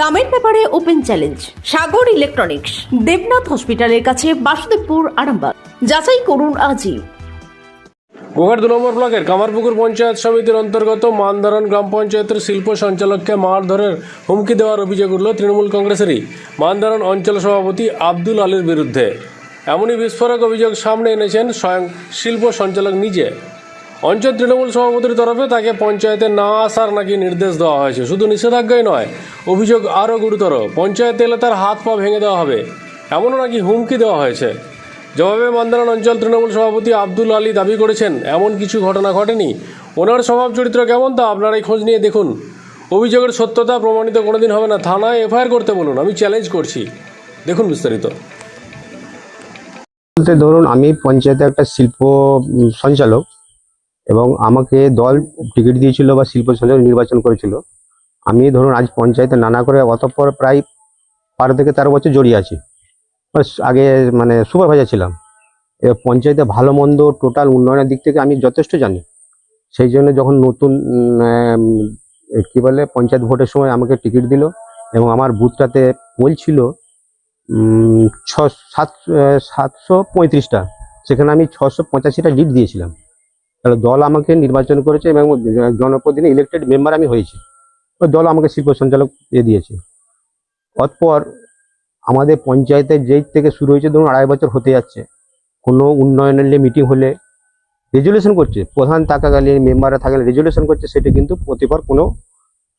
দামের ব্যাপারে open challenge, Sagar electronics, Debnath হসপিটালের কাছে বাসুদেবপুর, আরামবাগ। যাচাই করুন আজই। গোঘাট দু নম্বর ব্লকের কামারপুকুর পঞ্চায়েত সমিতির অন্তর্গত মানধরন গ্রাম পঞ্চায়েতের শিল্প সঞ্চালককে মারধরের হুমকি দেওয়ার অভিযোগ উঠল তৃণমূল কংগ্রেসেরই মানধরন অঞ্চল সভাপতি আব্দুল আলীর বিরুদ্ধে। এমনই বিস্ফোরক অভিযোগ সামনে এনেছেন স্বয়ং শিল্প সঞ্চালক নিজে। অঞ্চল তৃণমূল সভাপতির তরফে তাকে পঞ্চায়েতে না আসার নাকি নির্দেশ দেওয়া হয়েছে, শুধু নিষেধাজ্ঞাই নয়, অভিযোগ আরও গুরুতর, পঞ্চায়েত এলে তার হাত পা ভেঙে দেওয়া হবে, এমনও নাকি হুমকি দেওয়া হয়েছে। জবাবে মান্দারান অঞ্চল তৃণমূল সভাপতি আব্দুল আলী দাবি করেছেন, এমন কিছু ঘটনা ঘটেনি। ওনার স্বভাব চরিত্র কেমন তা আপনারাই খোঁজ নিয়ে দেখুন। অভিযোগের সত্যতা প্রমাণিত কোনোদিন হবে না, থানায় এফআইআর করতে বলুন, আমি চ্যালেঞ্জ করছি। দেখুন বিস্তারিত। বলতে ধরুন, আমি পঞ্চায়েতে একটা শিল্প সঞ্চালক। এবং আমাকে দল টিকিট দিয়েছিল বা শিল্প সঞ্চালক নির্বাচন করেছিল। আমি ধরুন আজ পঞ্চায়েতে নানা করে অতঃপর প্রায় বারো থেকে তেরো বছর জড়িয়ে আছি। আগে মানে সুপারভাইজার ছিলাম। এবার পঞ্চায়েতে ভালো মন্দ টোটাল উন্নয়নের দিক থেকে আমি যথেষ্ট জানি। সেই জন্য যখন নতুন কি বলে পঞ্চায়েত ভোটের সময় আমাকে টিকিট দিল এবং আমার বুথটাতে বলছিল উম, ছ সাত সাতশো পঁয়ত্রিশটা। সেখানে আমি ছশো পঁচাশিটা লিড দিয়েছিলাম। তাহলে দল আমাকে নির্বাচন করেছে এবং জনপ্রতিনিধি ইলেক্টেড মেম্বার আমি হয়েছি। ওই দল আমাকে শিল্প সঞ্চালক এ দিয়েছে। অতপর আমাদের পঞ্চায়েতের যেই থেকে শুরু হয়েছে, ধরুন আড়াই বছর হতে যাচ্ছে, কোনো উন্নয়নের নিয়ে মিটিং হলে রেজুলেশন করছে, প্রধান থাকাকালে মেম্বাররা থাকলে রেজুলেশন করছে, সেটা কিন্তু প্রতিবার কোনো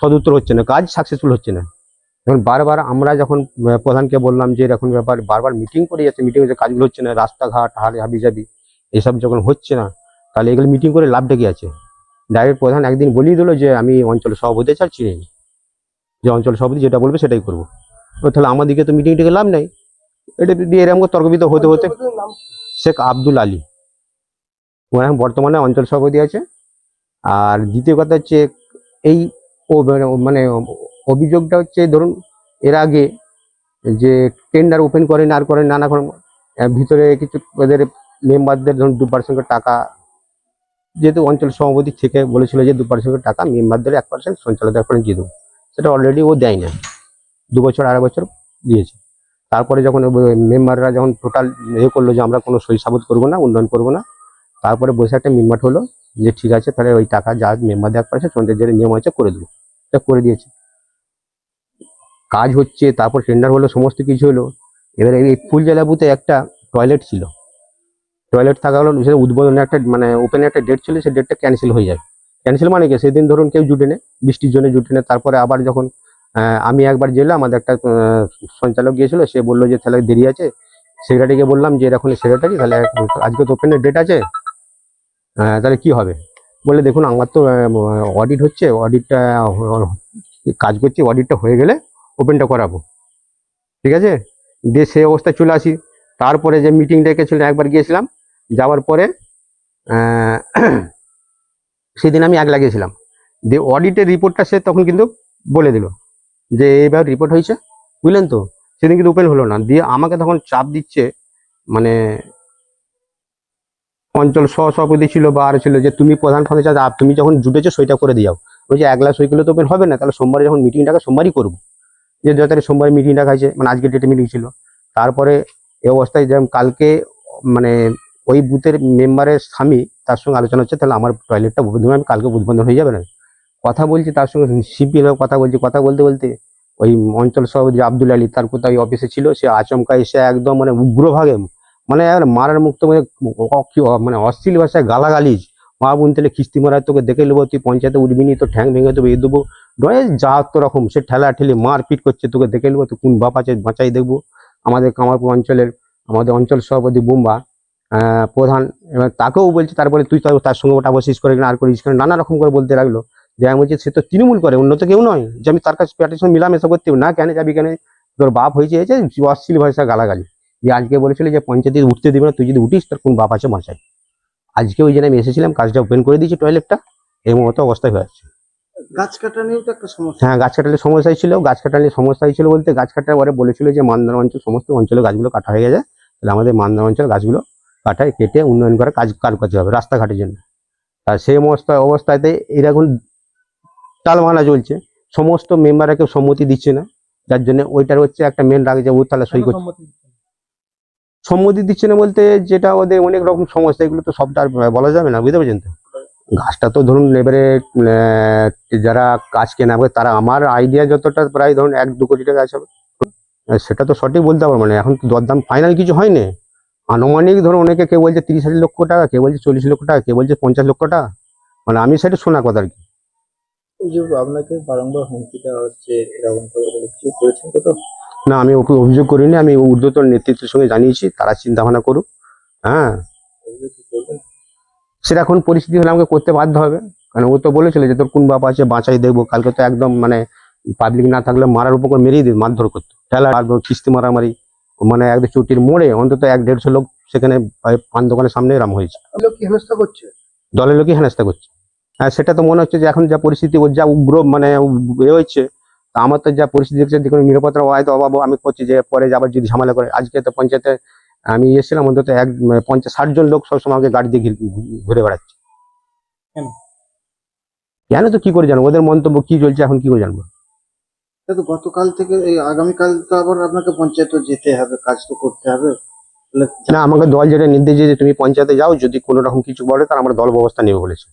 সদুত্তর হচ্ছে না, কাজ সাকসেসফুল হচ্ছে না। এখন বারবার আমরা যখন প্রধানকে বললাম যে এরকম ব্যাপার, বারবার মিটিং করে যাচ্ছে মিটিং হচ্ছে, কাজগুলো হচ্ছে না, রাস্তাঘাট, হাল হাবি জাবি এসব যখন হচ্ছে না তাহলে এগুলো মিটিং করে লাভটা কি আছে? ডাইরেক্ট প্রধান একদিন বলিয়ে দিল যে, আমি অঞ্চল সভাপতি চাই চিনি। যে অঞ্চল সভাপতি যেটা বলবে সেটাই করব। তাহলে আমাদেরকে তো মিটিং টেকে লাভ নাই। এটা দিয়ে এরকম তর্কবিত হতে হতে শেখ আব্দুল আলী ও এখন বর্তমানে অঞ্চল সভাপতি আছে। আর দ্বিতীয় কথা হচ্ছে, এই ও মানে অভিযোগটা হচ্ছে, ধরুন, এর আগে যে টেন্ডার ওপেন করেন, আর করেন, নানা ভিতরে কিছু ওদের মেম্বারদের ধরুন দু পার্সেন্ট টাকা যেহেতু অঞ্চল সভাপতি থেকে বলেছিল যে দু পার্সেন্ট টাকা মেম্বারদের এক পার্সেন্ট সঞ্চালক এক পার্সেন্ট দিয়ে দেবো। সেটা অলরেডি ও দেয় না দু বছর, আড়াই বছর দিয়েছে। তারপরে যখন মেম্বাররা যখন টোটাল এ করল যে আমরা কোনো সই সাবুত করব না, উন্নয়ন করব না, তারপরে বসে একটা মিটমাট হলো যে ঠিক আছে, তাহলে ওই টাকা যা মেম্বারদের এক পার্সেন্ট সন্ধ্যের যে নিয়ম আছে করে দেবো। এটা করে দিয়েছে। কাজ হচ্ছে, তারপর টেন্ডার হলো, সমস্ত কিছু হলো। এবারে এই ফুলজলা বুথে একটা টয়লেট ছিল। টয়লেট থাকা হলো সেটা উদ্বোধনে একটা মানে ওপেনে একটা ডেট ছিল, সেই ডেটটা ক্যান্সেল হয়ে যায়। ক্যান্সেল মানে কি? সেদিন ধরুন কেউ জুটে নেই বৃষ্টির জন্য জুটে নেই তারপরে আবার যখন আমি একবার গেলাম আমাদের একটা সঞ্চালক গিয়েছিল, সে বলল যে, তাহলে দেরি আছে। সেক্রেটারিকে বললাম যে, এরকম সেক্রেটারি তাহলে আজকে তো ওপেনের ডেট আছে। তাহলে কি হবে? বলে দেখুন, আমার তো অডিট হচ্ছে অডিটটা কাজ করছি অডিটটা হয়ে গেলে ওপেনটা করাবো। ঠিক আছে? দিয়ে সেই অবস্থায় চলে আসি। তারপরে যে মিটিং ডেকেছিল একবার গিয়েছিলাম যাওয়ার পরে সেদিন আমি এক লাগিয়েছিলাম। দিয়ে অডিটের রিপোর্টটা সে তখন কিন্তু বলে দিল যে এইভাবে রিপোর্ট হয়েছে। বুঝলেন তো? সেদিন কিন্তু ওপেন হলো না। দিয়ে আমাকে তখন চাপ দিচ্ছে মানে অঞ্চল সহ সভাপতি ছিল বা আর ছিল যে, তুমি প্রধান ফাঁদে চাও তুমি যখন জুটেছো সইটা করে দিও বলছে একলা সই করলে তো ওপেন হবে না, তাহলে সোমবারে যখন মিটিং ডাকা সোমবারই করব। যে যত সোমবার মিটিং ডাকা হয়েছে মানে আজকে ডেটে মিটিং ছিল। তারপরে এই অবস্থায় যেমন কালকে মানে ওই বুথের মেম্বারের স্বামী তার সঙ্গে আলোচনা হচ্ছে, তাহলে আমার টয়লেটটা উদ্বোধন আমি কালকে উদ্বোধন হয়ে যাবে না। কথা বলছি তার সঙ্গে সিপি কথা বলছি, কথা বলতে বলতে ওই অঞ্চল সভাপতি আব্দুল আলী তার কোথায় অফিসে ছিল, সে আচমকা এসে একদম মানে উগ্রভাগে মানে মারার মুক্ত মানে মানে অশ্লীল ভাষায় গালাগালিজ। মা বোন তাহলে কিস্তি মারার তোকে দেখে নেব, তুই পঞ্চায়েতে উঠবি নি, তো ঠ্যাং ভেঙে দেবো এ দেবো। নয়, যা তো রকম, সে ঠেলা ঠেলে মারপিট করছে, তোকে দেখে নেব তুই কোন বাপ আছে বাঁচাই দেখব। আমাদের কামারপুর অঞ্চলের, আমাদের অঞ্চল সভাপতি বুম্বা প্রধান এবার তাকেও বলছে তারপরে তুই তার তার সঙ্গে ওটা বসিস করে কিনা আর করিস কিনা নানা রকম করে বলতে লাগল। যে আমি বলছি সে তো তৃণমূল করে অন্য তো কেউ নয়। যে আমি তার কাছে প্যাটের সঙ্গে মিলামেশা করতে হবে। না কেন যাবি কেন? তোর বাপ হয়েছে হয়েছে অশ্লীল ভাষা গালাগালি। যে আজকে বলেছিল যে পঞ্চায়েতে উঠতে দিবে না তুই যদি উঠিস তোর কোন বাপ আছে বাঁচাই আজকে ওই জন্য আমি এসেছিলাম কাজটা ওপেন করে দিয়েছি টয়লেটটা এই মতো অবস্থায় হয়ে আছে গাছ কাটা নিয়েও তো একটা সমস্যা। হ্যাঁ গাছ কাটালে সমস্যা ছিল গাছ কাটালে সমস্যা ছিল বলতে গাছ কাটার পরে বলেছিল যে মান্দার অঞ্চল সমস্ত অঞ্চলে গাছগুলো কাটা হয়ে গেছে। তাহলে আমাদের মান্দার অঞ্চল গাছগুলো কাটায় কেটে উন্নয়ন করার কাজ কাজ করতে হবে রাস্তাঘাটের জন্য। আর সেই অবস্থা অবস্থাতে এরকম টালমালা চলছে সমস্ত মেম্বাররা কেউ সম্মতি দিচ্ছে না। যার জন্য ওইটার হচ্ছে একটা মেন রাগ যে ও তাহলে সই করছে। সম্মতি দিচ্ছে না? বলতে যেটা ওদের অনেক রকম সমস্যা এগুলো তো সবটা আর বলা যাবে না বুঝতে পারছেন তো? গাছটা তো ধরুন এবারে যারা গাছ কেনা হবে তারা আমার আইডিয়া যতটা প্রায় ধরুন এক দু কোটি টাকা গাছ হবে সেটা তো সঠিক বলতে পারব না। এখন তো দরদাম ফাইনাল কিছু হয়নি। আনুমানিক ধরো অনেকে কেউ বলছে তিরিশ হাজার লক্ষ টাকা কেউ বলছে চল্লিশ লক্ষ টাকা কেউ বলছে পঞ্চাশ লক্ষ টাকা মানে আমি সেটা শোনা কথা আর কি। এই যে আপনাকে বারংবার হুমকি দেওয়া হচ্ছে এরকম করে বলে কিছু করেছেন তো না আমি ওকে অভিযোগ করিনি আমি ঊর্ধ্বতন নেতৃত্বের সঙ্গে জানিয়েছি তারা চিন্তা ভাবনা করুক হ্যাঁ। সেটা এখন পরিস্থিতি হলে আমাকে করতে বাধ্য হবে কারণ ও তো বলেছিল যে তোর কোন বাপ আছে বাঁচাই দেখব কালকে তো একদম মানে পাবলিক না থাকলে মারার উপর মেরেই দিত মারধর করতো। ঠেলা কিস্তি মারামারি। মানে একদম চুটির মোড়ে অন্তত এক দেড়শো লোক সেখানে পান দোকানের সামনে এরম হয়েছে। হেনস্থা করছে? দলের লোকই হেনস্থা করছে। হ্যাঁ সেটা তো মনে হচ্ছে যে এখন যা পরিস্থিতি ওর যা উগ্র মানে তা আমার তো যা পরিস্থিতি দেখছে যে কোনো নিরাপত্তার হয়তো অভাব আমি করছি যে পরে আবার যদি ঝামেলা করে আজকে তো পঞ্চায়েতে আমি এসেছিলাম অন্তত এক মানে পঞ্চাশ ষাট জন লোক সবসময় আমাকে গাড়ি দিয়ে ঘিরে- ঘুরে বেড়াচ্ছে? কেন তো কি করে জানব? ওদের মন্তব্য কি চলছে এখন কি করে জানব? তা গতকাল থেকে এই আগামীকাল তো আবার আপনাকে পঞ্চায়েতে যেতে হবে কাজ তো করতে হবে। না আমাকে দল যেটা নির্দেশ দিয়েছে তুমি পঞ্চায়েতে যাও যদি কোনো রকম কিছু বলে তার আমরা দল ব্যবস্থা নেবে বলেছে।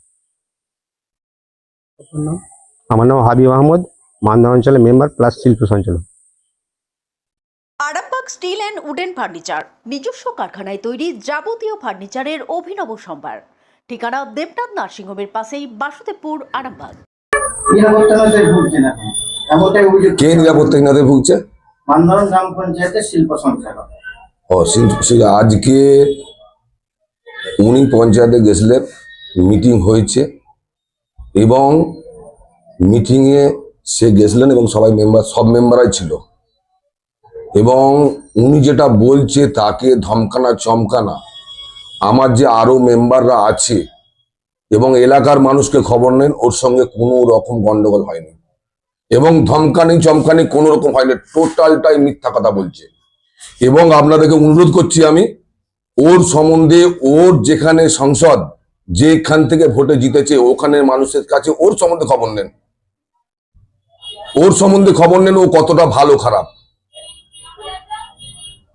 আমার নাম হাবিব আহমদ মান্দা অঞ্চলের মেম্বার প্লাস শিল্প সঞ্চালক। Arambagh steel and wooden furniture নিজস্ব কারখানায় তৈরি যাবতীয় ফার্নিচারের অভিনব সম্ভার। ঠিকানা দেবনাথ নার্সিংহোমের পাশেই বাসুদেবপুর আরামবাগ। এমনটাই অভিযোগ কে নিরাপত্তাহীনতায় ভুগছে? মান্দারণ গ্রাম পঞ্চায়েতের শিল্প সঞ্চালক। ও আজকে উনি পঞ্চায়েতে গেছিলেন মিটিং হয়েছে এবং মিটিংয়ে সে গেছিলেন এবং সবাই মেম্বার সব মেম্বারাই ছিল। এবং উনি যেটা বলছে তাকে ধমকানা চমকানা। আমার যে আরও মেম্বাররা আছে এবং এলাকার মানুষকে খবর নেন ওর সঙ্গে কোনো রকম গন্ডগোল হয়নি। এবং ধমকানি চমকানি কোনো রকম হয় না, টোটালটাই মিথ্যা কথা বলছে। এবং আপনাদেরকে অনুরোধ করছি আমি, ওর সম্বন্ধে ওর যেখানে সংসদ, যেখান থেকে ভোটে জিতেছে, ওখানের মানুষের কাছে ওর সম্বন্ধে খবর নেন। ওর সম্বন্ধে খবর নেন, ও কতটা ভালো, খারাপ।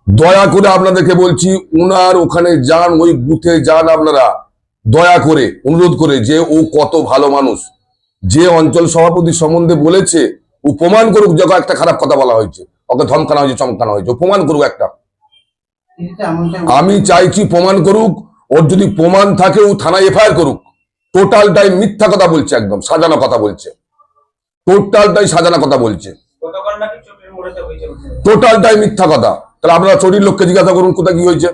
দয়া করে আপনাদেরকে বলছি, উনার ওখানে যান, ওই বুথে যান আপনারা। দয়া করে, অনুরোধ করে যে ও কত ভালো মানুষ। যে অঞ্চল সভাপতি সম্বন্ধে বলেছে প্রমাণ করুক যখন একটা খারাপ কথা বলা হয়েছে। ওকে ধমকানো হয়েছে, চমকানো হয়েছে প্রমাণ করুক একটা। আমি চাইছি প্রমাণ করুক, ওর যদি প্রমাণ থাকে, ও থানায় এফআইআর করুক। টোটালটাই মিথ্যা কথা বলছে একদম, সাজানো কথা বলছে। টোটালটাই সাজানো কথা বলছে। টোটালটাই মিথ্যা কথা। তাহলে আপনারা চটির লোককে জিজ্ঞাসা করুন, কোথায় কি হয়েছে?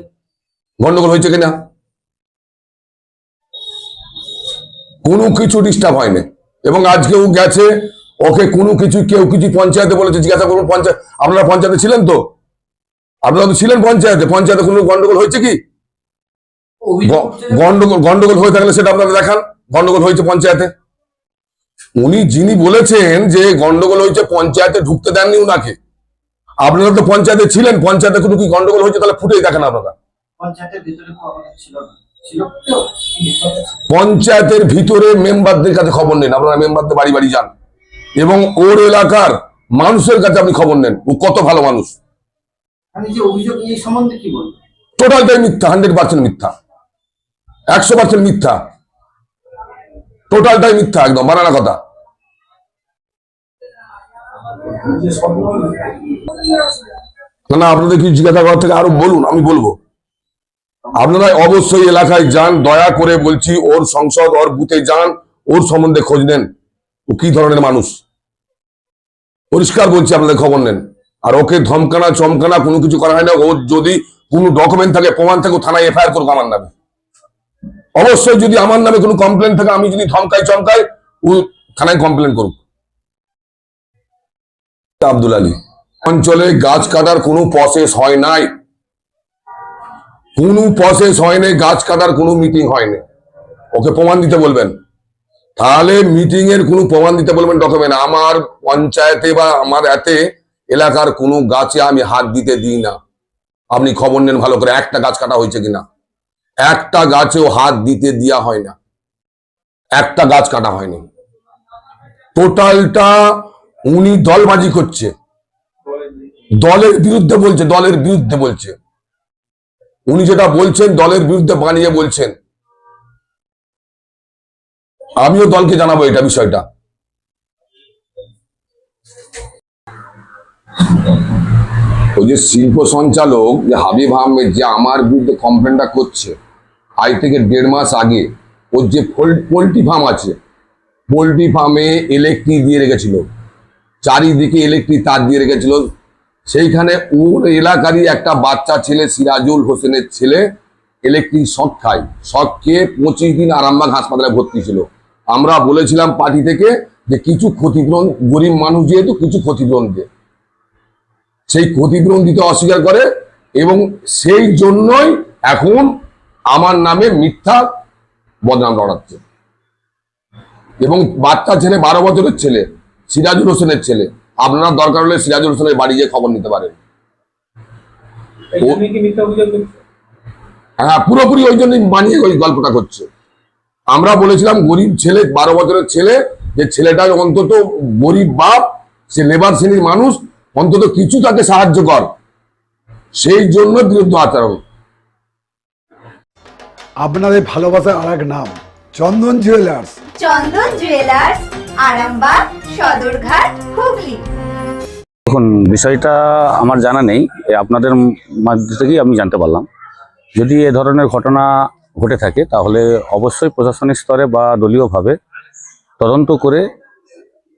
গন্ডগোল হয়েছে কিনা? কোনো কিছু ডিস্টার্ব হয়নি। এবং আজকেও গেছে ওকে কোনো কিছু কেউ কিছু পঞ্চায়েতে বলেছে জিজ্ঞাসা করুন পঞ্চায়েত আপনারা পঞ্চায়েতে ছিলেন তো? আপনারা তো ছিলেন পঞ্চায়েতে পঞ্চায়েতে কোনো গন্ডগোল হয়েছে কি? গন্ডগোল গন্ডগোল হয়ে থাকলে সেটা আপনারা দেখান গন্ডগোল হয়েছে পঞ্চায়েতে। উনি যিনি বলেছেন যে গন্ডগোল হয়েছে পঞ্চায়েতে ঢুকতে দেননি উনাকে। আপনারা তো পঞ্চায়েতে ছিলেন পঞ্চায়েতে কোনো কি গন্ডগোল হয়েছে তাহলে ফুটেই দেখেন আপনারা। পঞ্চায়েতের ভিতরে ছিল না। পঞ্চায়েতের ভিতরে মেম্বারদের কাছে খবর নেন। আপনারা মেম্বারদের বাড়ি বাড়ি যান। এবং ওর এলাকার মানুষের কাছে আপনি খবর নেন। ও কত ভালো মানুষ। টোটালটাই মিথ্যা হান্ড্রেড পার্সেন্ট মিথ্যা। একশো পার্সেন্ট মিথ্যা। টোটালটাই মিথ্যা একদম বানানা কথা। না না আপনাদের কিছু জিজ্ঞাসা করার থেকে আরও বলুন আমি বলব। আপনারা অবশ্যই এলাকায় যান, দয়া করে বলছি, ওর সংসদ, ওর বুথে যান, ওর সম্বন্ধে খোঁজ নেন। ও কি ধরনের মানুষ? পরিষ্কার বলছি, আপনাদের খবর নেন। আর ওকে ধমকানা, চমকানা কোনো কিছু করা হয় না। ওর যদি কোনো ডকুমেন্ট থাকে, প্রমাণ থাকে থানায় এফআইআর করুক আমার নামে। অবশ্যই যদি আমার নামে কোনো কমপ্লেন থাকে, আমি যদি ধমকাই, চমকাই, ও থানায় কমপ্লেন করুক। আব্দুল আলী, অঞ্চলে গাছ কাটার কোনো প্রসেস হয় নাই? কোনো প্রসেস হয়নি, গাছ কাটার কোনো মিটিং হয়নি। ওকে প্রমাণ দিতে বলবেন? তাহলে মিটিং এর কোনো প্রমাণ দিতে বলবেন ডকুমেন্ট আমার পঞ্চায়েতে বা আমার এতে এলাকার কোনো গাছে আমি হাত দিতে দিই না। আপনি খবর নেন ভালো করে, একটা গাছ কাটা হয়েছে কিনা। একটা গাছেও হাত দিতে দেওয়া হয় না। একটা গাছ কাটা হয়নি। টোটালটা উনি দলবাজি করছে। দলের বিরুদ্ধে বলছে, দলের বিরুদ্ধে বলছে। উনি যেটা বলছেন, দলের বিরুদ্ধে বানিয়ে বলছেন। আমিও দলকে জানাব এটা বিষয়টা। ওই যে শিল্প সঞ্চালক, যে হাবিব আহমেদ যে আমার বিরুদ্ধে কমপ্লেনটা করছে, আজ থেকে দেড় মাস আগে, ওর যে পোলট্রি ফার্ম আছে, পোলট্রি ফার্মে ইলেকট্রিক দিয়ে রেখেছিল। চারিদিকে ইলেকট্রিক তার দিয়ে রেখেছিল। সেইখানে ওর এলাকারই একটা বাচ্চা ছেলে, সিরাজুল হোসেনের ছেলে ইলেকট্রিক শক খায়। শক খেয়ে পঁচিশ দিন আরামবাগ হাসপাতালে ভর্তি ছিল। আমরা বলেছিলাম পার্টি থেকে যে কিছু ক্ষতিপূরণ, গরিব মানুষ যেহেতু কিছু ক্ষতিপূরণ দিয়ে। সেই ক্ষতিপূরণ দিতে অস্বীকার করে এবং সেই জন্যই এখন আমার নামে মিথ্যা বদনাম লড়াচ্ছে এবং বাচ্চা ছেলে, বারো বছরের ছেলে, সিরাজুল হোসেনের ছেলে আপনারা দরকার হলে সিরাজুল হোসেনের বাড়ি গিয়ে খবর নিতে পারেন। হ্যাঁ পুরোপুরি ওই জন্যই বানিয়ে ওই গল্পটা করছে। আমরা বলেছিলাম গরিব ছেলে বারো বছরের ছেলে যে ছেলেটা অন্তত গরিব বাপ সে লেবার শ্রেণির মানুষ অন্তত কিছু তাকে সাহায্য কর। সেই জন্য বিরুদ্ধ আচরণ। আপনাদের ভালোবাসার আর এক নাম চন্দন জুয়েলার্স। চন্দন জুয়েলার্স আরামবাগ সদরঘাট হুগলি। দেখুন বিষয়টা আমার জানা নেই। আপনাদের মাধ্যম থেকেই আমি জানতে পারলাম। যদি এ ধরনের ঘটনা ঘটে থাকে তাহলে অবশ্যই প্রশাসনিক স্তরে বা দলীয়ভাবে তদন্ত করে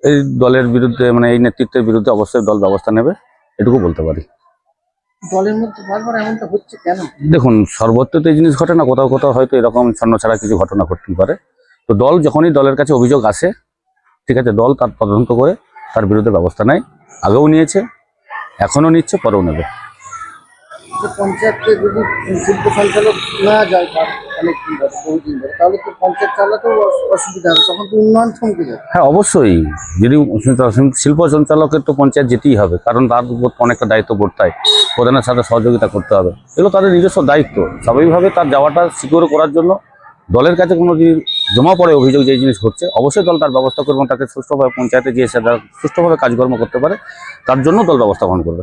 এই দলের বিরুদ্ধে মানে এই নেতৃত্বের বিরুদ্ধে অবশ্যই দল ব্যবস্থা নেবে। এটুকু বলতে পারি। দলের মধ্যে বারবার এমনটা হচ্ছে কেন? দেখুন সর্বত্র তো এই জিনিস ঘটে না। কোথাও কোথাও হয়তো এরকম ছন্ন ছাড়া কিছু ঘটনা ঘটতেই পারে। তো দল যখনই দলের কাছে অভিযোগ আসে ঠিক আছে দল তার তদন্ত করে তার বিরুদ্ধে ব্যবস্থা নেয়। আগেও নিয়েছে এখনও নিচ্ছে পরেও নেবে। যদি শিল্প সঞ্চালক না যায় অনেকদিন ধরে বহুদিন ধরে তাহলে তো পঞ্চায়েত চালাতেও অসুবিধা হবে তখন তো উন্নয়ন থমকে যাবে। হ্যাঁ অবশ্যই। যদি শিল্প সঞ্চালকের তো পঞ্চায়েত যেতেই হবে কারণ তার উপর অনেকটা দায়িত্ব বর্তায় প্রধানের সাথে সহযোগিতা করতে হবে। এগুলো তাদের নিজস্ব দায়িত্ব। স্বাভাবিকভাবে তার যাওয়াটা সিকিউর করার জন্য দলের কাছে কোনো যদি জমা পড়ে অভিযোগ যে জিনিস হচ্ছে অবশ্যই দল তার ব্যবস্থা করবে তাকে সুষ্ঠুভাবে পঞ্চায়েতে গিয়ে সেটা সুষ্ঠুভাবে কাজকর্ম করতে পারে, তার জন্য দল ব্যবস্থা গ্রহণ করবে।